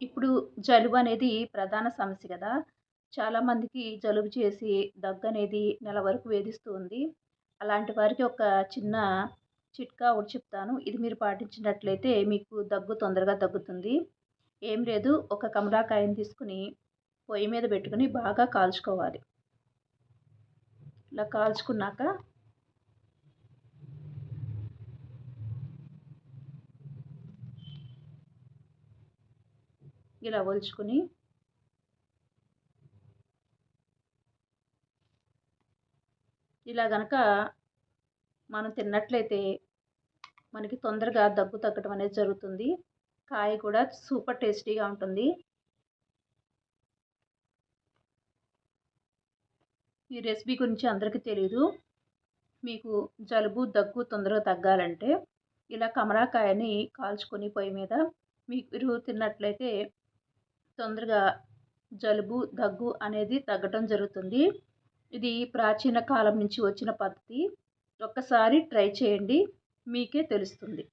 ఇప్పుడు జలుబు అనేది ప్రధాన సమస్య కదా! చాలామందికి జలుబు చేసి దగ్గు అనేది నెల వరకు వేధిస్తూ ఉంది. అలాంటి వారికి ఒక చిన్న చిట్కా ఒకటి చెప్తాను. ఇది మీరు పాటించినట్లయితే మీకు దగ్గు తొందరగా తగ్గుతుంది. ఏం లేదు ఒక కమలాకాయని తీసుకొని పొయ్యి మీద పెట్టుకొని బాగా కాల్చుకోవాలి. ఇలా కాల్చుకున్నాక ఇలా ఒలుచుకుని ఇలా గనక మనం తిన్నట్లయితే మనకి తొందరగా దగ్గు తగ్గడం అనేది జరుగుతుంది. కాయ కూడా సూపర్ టేస్టీగా ఉంటుంది. ఈ రెసిపీ గురించి అందరికీ తెలీదు. మీకు జలుబు, దగ్గు తొందరగా తగ్గాలంటే ఇలా కమరాకాయని కాల్చుకొని పొయ్యి మీద మీరు తిన్నట్లయితే తొందరగా జలుబు, దగ్గు అనేది తగ్గటం జరుగుతుంది. ఇది ప్రాచీన కాలం నుంచి వచ్చిన పద్ధతి. ఒక్కసారి ట్రై చేయండి. మీకే తెలుస్తుంది.